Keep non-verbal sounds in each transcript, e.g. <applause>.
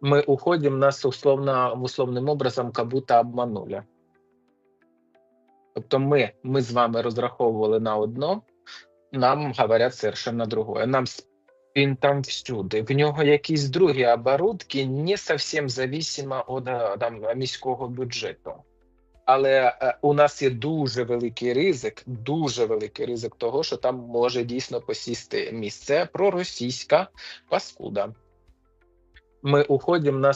мы уходим, нас условно, условним образом как будто обманули. Тобто ми, ми з вами розраховували на одно, нам говорять совершенно другое. Нам він там всюди. В нього якісь другі оборудки, не зовсім зависимо від е, там, міського бюджету. Але е, у нас є дуже великий ризик, дуже великий ризик того, що там може дійсно посісти місце проросійська паскуда. Ми уходимо на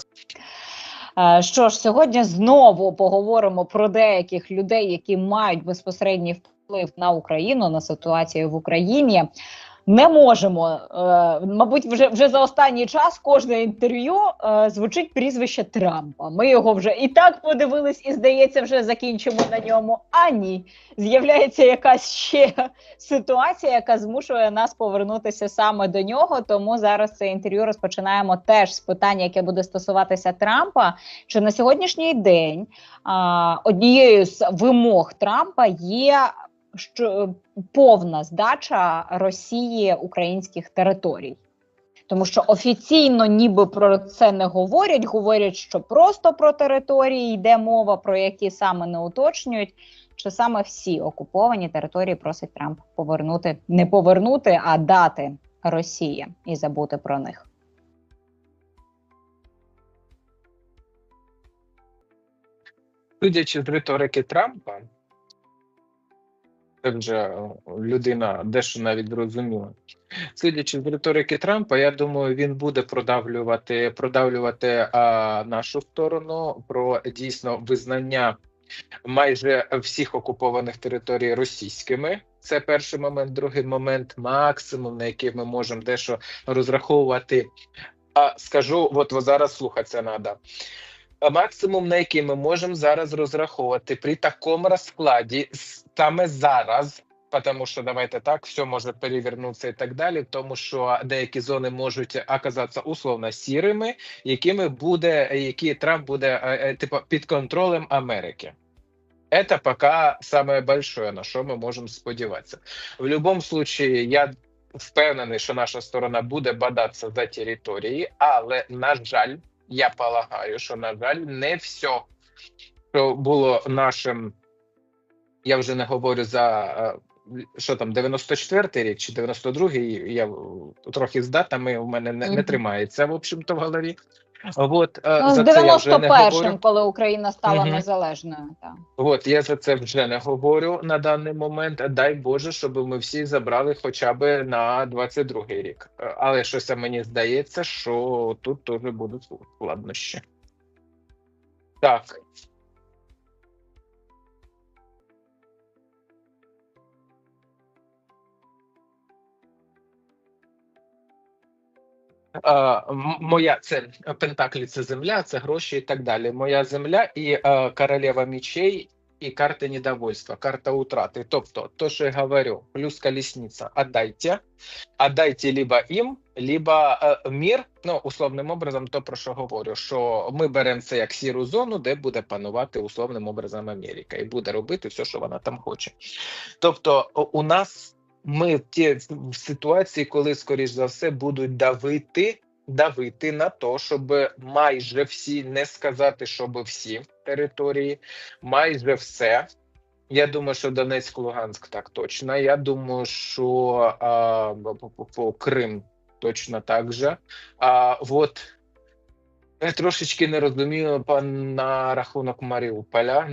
Е, Що ж, сьогодні знову поговоримо про деяких людей, які мають безпосередній вплив на Україну, на ситуацію в Україні. Не можемо, е, мабуть, вже вже за останній час кожне інтерв'ю е, звучить прізвище Трампа. Ми його вже і так подивились, і здається, вже закінчимо на ньому. А ні, з'являється якась ще ситуація, яка змушує нас повернутися саме до нього. Тому зараз це інтерв'ю розпочинаємо теж з питання, яке буде стосуватися Трампа. Чи на сьогоднішній день а, однією з вимог Трампа є що повна здача Росії українських територій? Тому що офіційно ніби про це не говорять. Говорять, що просто про території йде мова, про які саме не уточнюють. Чи саме всі окуповані території просить Трамп повернути, не повернути, а дати Росії і забути про них? Судячи з риторики Трампа, вже е, людина дещо навіть зрозуміла. Судячи з риторики Трампа, я думаю, він буде продавлювати, продавлювати а, нашу сторону про дійсно визнання майже всіх окупованих територій російськими. Це перший момент. Другий момент, максимум, на який ми можемо дещо розраховувати. А скажу, от зараз слухатися треба. Максимум, на який ми можемо зараз розраховувати при такому розкладі, саме зараз, тому що давайте так, все може перевернутися і так далі, тому що деякі зони можуть оказатися условно сірими, якими буде, які Трамп буде е, е, типу під контролем Америки. Это пока самое большое, на що ми можемо сподіватися. В будь-якому случае, я впевнений, що наша сторона буде бадатися за території, але на жаль, я полагаю, що на жаль, не все, що було нашим. Я вже не говорю за е, що там, 94-й рік чи 92-й, я трохи з датами у мене не, не тримається, в общем-то, в голові. От, е, Ну, з за це я вже не говорю. 91-м, коли Україна стала угу. незалежною. Так. От я за це вже не говорю на даний момент. Дай Боже, щоб ми всі забрали хоча б на 22-й рік. Е, Але щось мені здається, що тут теж будуть складнощі. Так. Моя це Пентаклі це земля, це гроші і так далі. Моя земля і е, королева мечей, і карта недовольства, карта утрати. Тобто, то, що я говорю, плюс колесниця, отдайте, отдайте либо їм, либо е, мір. Ну, условним образом, то про що говорю, що ми беремо це як сіру зону, де буде панувати условним образом Америка, і буде робити все, що вона там хоче. Тобто, у нас ми в ті в ситуації, коли, скоріш за все, будуть давити, давити на то, щоб майже всі, не сказати, щоб всі території, майже все. Я думаю, що Донецьк, Луганськ так точно. Я думаю, що а, по- по- по Крим точно так же. А от я трошечки не розумію на рахунок Маріуполя.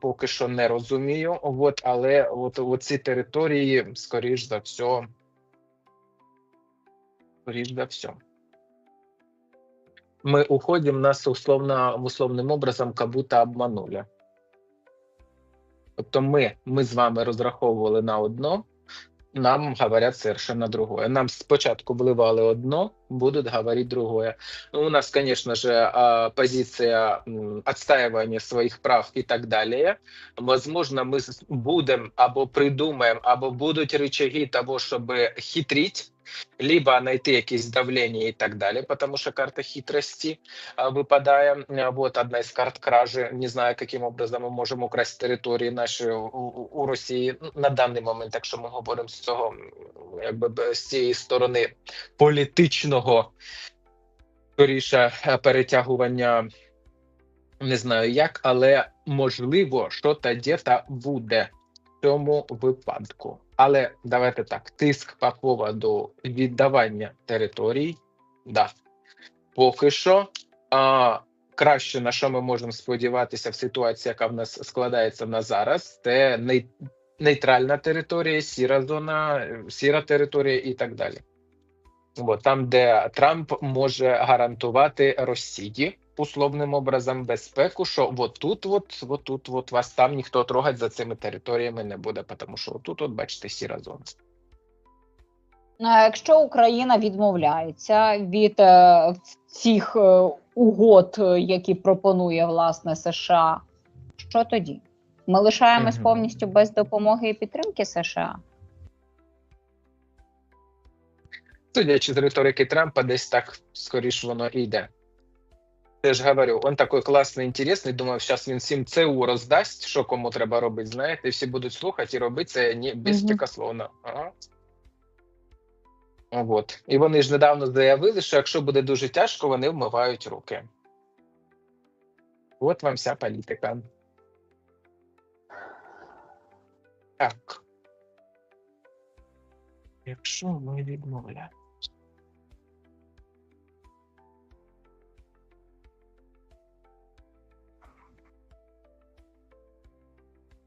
Поки що не розумію. От, але от, от ці території, скоріш за все, скоріш за все. Мы уходим, нас условно, условним образом как будто обманули. Тобто ми, ми з вами розраховували на одно, нам говорять совершенно другое. Нам спочатку вливали одно, будут говорить другое. Ну, у нас, конечно же, а, позиция м, отстаивания своих прав и так далее. Возможно, мы с- будем або придумаем, або будуть рычаги того, чтобы хитрить, либо найти якісь давлення і так далі, потому що карта хитрості випадає. Вот одна із карт кражі. Не знаю, яким образом ми можемо украсти території наші у, Росії на даний момент, якщо ми говоримо з цього, якби з цієї сторони політичного скоріше е, перетягування. Не знаю як, але можливо, що та дєта буде цьому випадку. Але давайте так: тиск по поводу віддавання територій, да. Поки що, а, краще на що ми можемо сподіватися в ситуації, яка в нас складається на зараз, це нейтральна територія, сіра зона, сіра територія і так далі. Бо там, де Трамп може гарантувати Росії условним образом безпеку, що от тут, от, от тут, от вас там ніхто трогать за цими територіями не буде, тому що тут, от бачите, сіра зона. Ну, а якщо Україна відмовляється від е, цих е, угод, е, які пропонує власне США, що тоді? Ми лишаємось повністю без допомоги і підтримки США? Судячи з риторики Трампа, десь так скоріш воно і йде. Я ж говорю, він такий класний, інтересний. Думаю, зараз він всім ЦУ роздасть, що кому треба робити, знаєте, і всі будуть слухати і робити це не безпекословно. Ага. От. І вони ж недавно заявили, що якщо буде дуже тяжко, вони вмивають руки. От вам вся політика. Так. Якщо ми відмовляємо.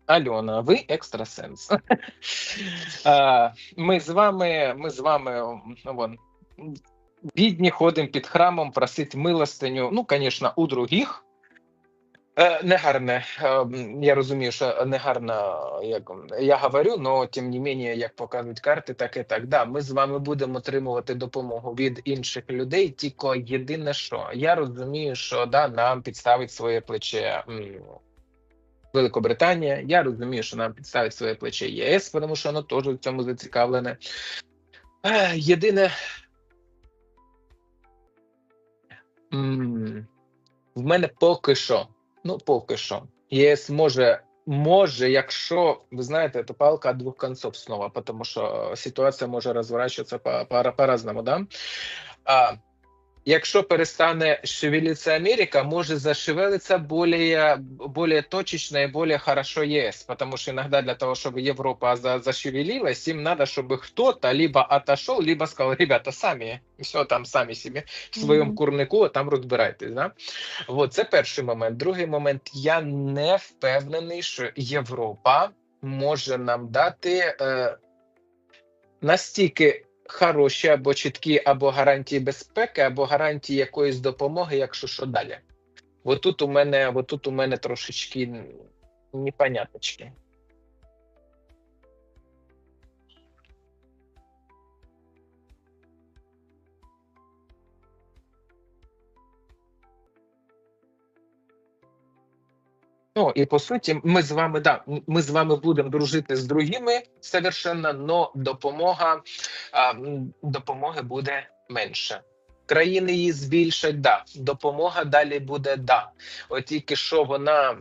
Альона, ви екстрасенс. <laughs> Ми з вами, ми з вами вон, бідні ходимо під храмом просити милостиню. Ну, звісно, у других. Е, Негарне, Е, я розумію, що негарно, як я говорю, але тим не менше, як показують карти, так і так. Да, ми з вами будемо отримувати допомогу від інших людей. Тільки єдине, що я розумію, що да, нам підставить своє плече Великобританія. Я розумію, що нам підставить своє плече ЄС, тому що воно теж в цьому зацікавлене. Е, Єдине. В мене поки що. Ну, поки що. ЄС може, може, якщо ви знаєте, то палка двох концов снова, тому що ситуація може розворачуватися по, по, по-разному, да? А, якщо перестане шевелиться Америка, може зашевелиться более, более точечно и более хорошо ЕС, потому что иногда для того, чтобы Европа за, зашевелилась, им надо, чтобы кто-то либо отошел, либо сказал, ребята, самі, все там самі собі в своєму Мгм. курнику, а там розбирайтесь. Да? От, це перший момент. Другий момент, я не впевнений, що Європа може нам дати е, настільки хороші або чіткі або гарантії безпеки, або гарантії якоїсь допомоги, якщо що далі. От тут у мене, отут у мене трошечки непоняточки. Ну і по суті, ми з вами да, ми з вами будемо дружити з другими совершенно, но допомога а, допомоги буде менше. Країни її збільшать, да. Допомога далі буде да. От тільки що вона.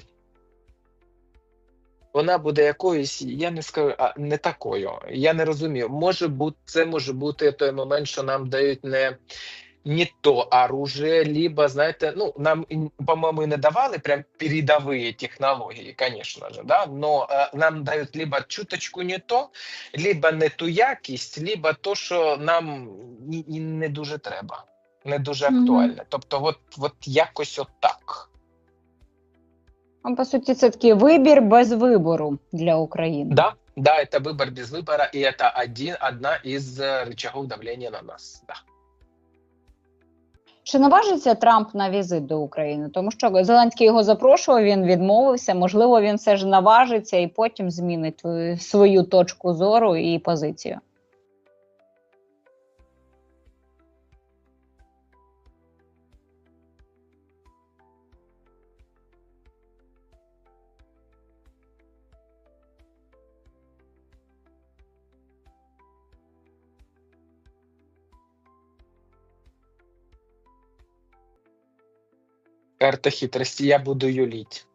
Вона буде якоюсь, я не скажу, а не такою. Я не розумію. Може бути, це може бути той момент, що нам дають не, не то оружие, либо, знаєте, ну, нам, і, по-моєму, і не давали прям передовые технології, конечно же, да, но е, нам дають либо чуточку не то, либо не ту якість, либо то, що нам і, і не дуже треба, не дуже Мгм. актуальне. Тобто, от, от якось отак. Ну, по суті, це такий вибір без вибору для України. Да, да, это выбор без выбора, и это один, одна из э, рычагов давления на нас. Да. Чи наважиться Трамп на візит до України? Тому що Зеленський його запрошував, він відмовився. Можливо, він все ж наважиться і потім змінить свою точку зору і позицію. Карта хитрості, я буду юліть.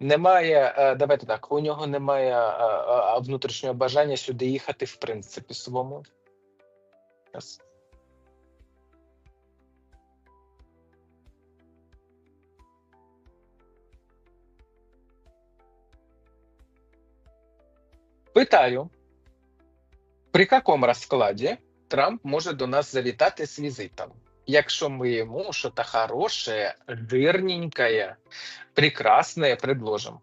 Немає, е, давайте так, у нього немає е, е, внутрішнього бажання сюди їхати, в принципі, своєму. Питаю, при якому розкладі Трамп може до нас завітати з візитом? Якщо ми йому щось хороше, жирненькое, прекрасне предложимо.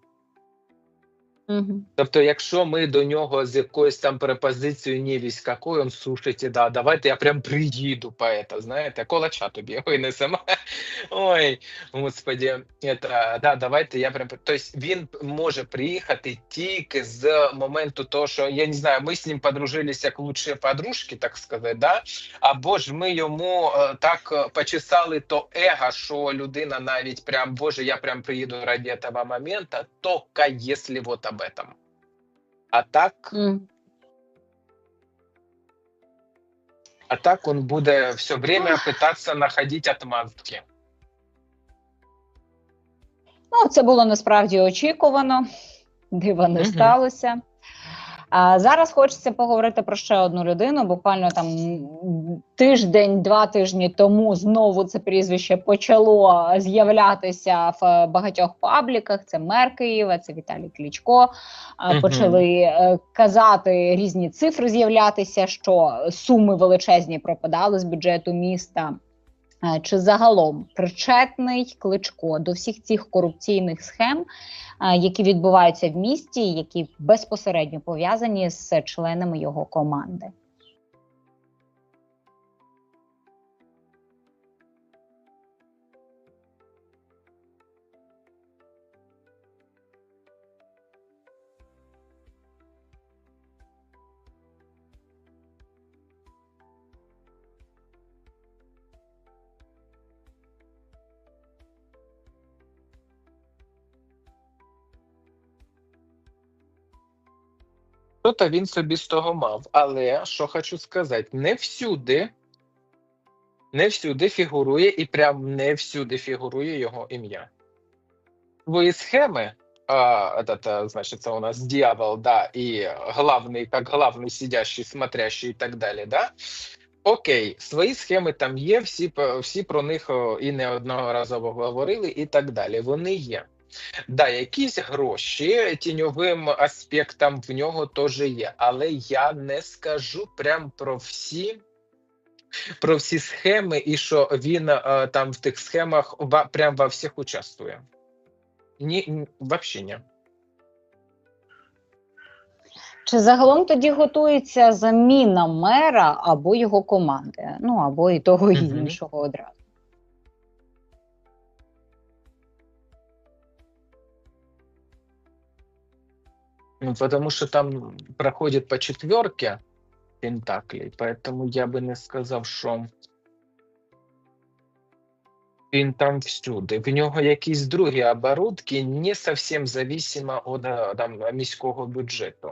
Угу. Тобто, якщо ми до нього з якоюсь там препозицією не вісь какой, он слушайте, да, давайте я прям приїду по это, знаєте, колача тобі винесемо. <laughs> Ой, господі, это, да, давайте я прям. Тобто він може приїхати тільки з моменту того, що я не знаю, ми з ним подружилися як лучші подружки, так сказати, да? або ж ми йому е, так е, почесали то его, що людина навіть прям, боже, я прям приїду ради этого момента, только если вот об этом. А так, а так он буде все время пытаться находить отмазки. Ну, це було насправді очікувано, дива не Мгм. сталося. А зараз хочеться поговорити про ще одну людину. Буквально там тиждень, два тижні тому знову це прізвище почало з'являтися в багатьох пабліках. Це мер Києва, це Віталій Клічко. Почали е, казати різні цифри, з'являтися, що суми величезні пропадали з бюджету міста. Е, Чи загалом причетний кличко до всіх цих корупційних схем, е, які відбуваються в місті, які безпосередньо пов'язані з членами його команди? Що-то він собі з того мав. Але що хочу сказати, не всюди, не всюди фігурує і прям не всюди фігурує його ім'я. Твої схеми, а, этот, а, значит, у нас дьявол, да, і главний, як главний сидящий, смотрящий і так далі, да? Окей, свої схеми там є, всі, всі про них і не одного разу говорили, і так далі. Вони є. Да, якісь гроші тіньовим аспектом в нього теж є, але я не скажу прям про всі. Про всі схеми, і що він е, там в тих схемах ва, прям во всіх участвує. Ні, ні, взагалі ні. Чи загалом тоді готується заміна мера або його команди? Ну або і того, і іншого одразу. Потому что там проходит по четверке пентаклей, поэтому я бы не сказав, що він там всюди. В нього якісь другі оборудки, не зовсім зависимо від е, міського бюджету.